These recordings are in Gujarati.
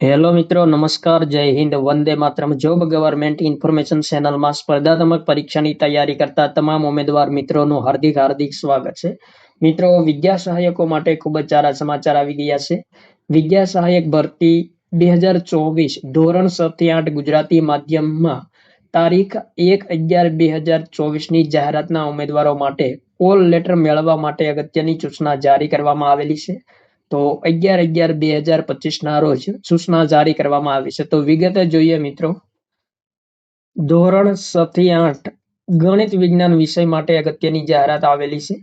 હેલો મિત્રો, નમસ્કાર, Jai Hind, Vande Mataram. Job government information ચેનલમાં સ્પર્ધાત્મક પરીક્ષાની તૈયારી કરતા તમામ ઉમેદવાર મિત્રોનું હાર્દિક હાર્દિક સ્વાગત છે. મિત્રો વિદ્યા સહાયકો માટે ખૂબ જ સારા સમાચાર આવી ગયા છે. વિદ્યા સહાયક ભરતી બે હજાર ચોવીસ ધોરણ સથી આઠ ગુજરાતી માધ્યમમાં તારીખ એક અગિયાર બે હજાર ચોવીસની જાહેરાતના ઉમેદવારો માટે કોલ લેટર મેળવવા માટે અગત્યની સૂચના જારી કરવામાં આવેલી છે. તો અગિયાર અગિયાર બે હજાર પચીસના રોજ સૂચના જારી કરવામાં આવી છે. તો વિગતે જોઈએ મિત્રો. ધોરણ છ થી આઠ ગણિત વિજ્ઞાન વિષય માટે અગત્યની જાહેરાત આવેલી છે.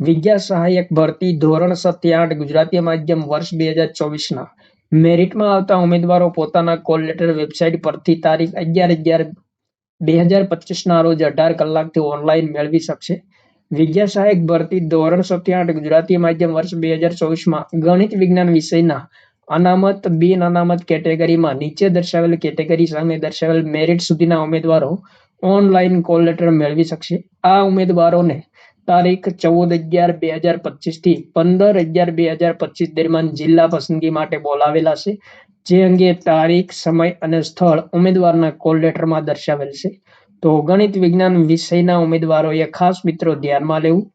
વિદ્યા સહાયક ભરતી ધોરણ છ થી આઠ ગુજરાતી માધ્યમ વર્ષ બે હજાર ચોવીસના. મેરિટમાં આવતા ઉમેદવારો પોતાના કોલ લેટર વેબસાઇટ પરથી તારીખ અગિયાર અગિયાર બે હજાર પચીસના રોજ અઢાર કલાકથી ઓનલાઈન મેળવી શકશે. વિદ્યા સહાયક ભરતી ધોરણ છ થી આઠ ગુજરાતી માધ્યમ વર્ષ બે હજાર ચોવીસમાં ગણિત વિજ્ઞાન વિષયના અનામત બિન અનામત કેટેગરીમાં નીચે દર્શાવેલ કેટેગરી સામે દર્શાવેલ મેરિટ સુધીના ઉમેદવારો ઓનલાઈન કોલ લેટર મેળવી શકશે. આ ઉમેદવારોને તારીખ ચૌદ અગિયાર બે હજાર પચીસથી પંદર અગિયાર બે હજાર પચીસ દરમિયાન જિલ્લા પસંદગી માટે બોલાવેલા છે. જે અંગે તારીખ, સમય અને સ્થળ ઉમેદવારના કોલ લેટરમાં દર્શાવેલ છે. તો ગણિત વિજ્ઞાન વિષયના ઉમેદવારોએ ખાસ મિત્રો ધ્યાનમાં લેવું.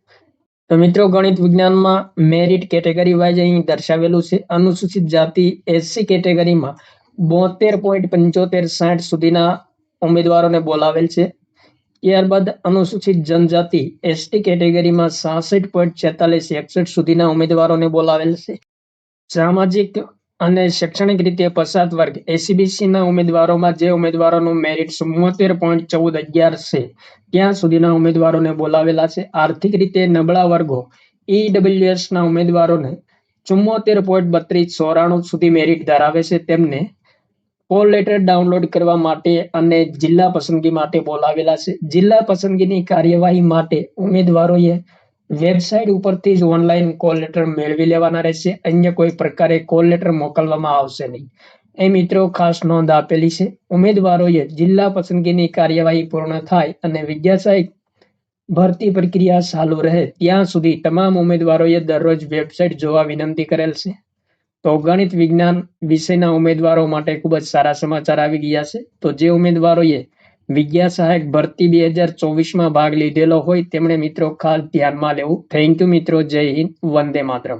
તો મિત્રો, ગણિત વિજ્ઞાનમાં મેરિટ કેટેગરી વાઇઝ અહીં દર્શાવેલું છે. અનુસૂચિત જાતિ એસસી કેટેગરીમાં બોતેર પોઈન્ટ પંચોતેર સાઠ સુધીના ઉમેદવારોને બોલાવેલ છે. ત્યારબાદ અનુસૂચિત જનજાતિ એસટી કેટેગરીમાં સાસઠ પોઈન્ટ છેતાલીસ એકસઠ સુધીના ઉમેદવારોને બોલાવેલ છે. સામાજિક અને શૈક્ષણિક રીતે પસાત વર્ગ એસીબીસી ના ઉમેદવારોમાં જે ઉમેદવારોનું મેરિટ ચુમ્મોતેર પોઈન્ટ ચૌદ અગિયાર છે, ત્યાં સુધીના ઉમેદવારોને બોલાવેલા છે. આર્થિક રીતે નબળા વર્ગો ઈડબ્લ્યુએસ ના ઉમેદવારોને ચુમ્મોતેર પોઈન્ટ બત્રીસ ચોરાણું સુધી મેરિટ ધરાવે છે. તેમને કોલ લેટર ડાઉનલોડ કરવા માટે અને જિલ્લા પસંદગી માટે બોલાવેલા છે. જિલ્લા પસંદગીની કાર્યવાહી માટે ઉમેદવારોએ વેબસાઇટ ઉપરથી જ ઓનલાઈન કોલ લેટર મેળવી લેવાના રહેશે. અન્ય કોઈ પ્રકારે કોલ લેટર મોકલવામાં આવશે નહીં. એ મિત્રો, ખાસ નોંધ આપેલી છે. ઉમેદવારોએ જિલ્લા પસંદગીની કાર્યવાહી પૂર્ણ થાય અને વિદ્યાસાહિત ભરતી પ્રક્રિયા ચાલુ રહે, ત્યાં સુધી તમામ ઉમેદવારોએ દરરોજ વેબસાઇટ જોવા વિનંતી કરેલ છે. તો ગણિત વિજ્ઞાન વિષયના ઉમેદવારો માટે ખૂબ જ સારા સમાચાર આવી ગયા છે. તો જે ઉમેદવારોએ વિદ્યા સહાયક ભરતી બે હજાર ચોવીસમાં ભાગ લીધેલો હોય, તેમણે મિત્રો ખાસ ધ્યાનમાં લેવું. થેન્ક યુ મિત્રો, જય હિન્દ, વંદે માતરમ.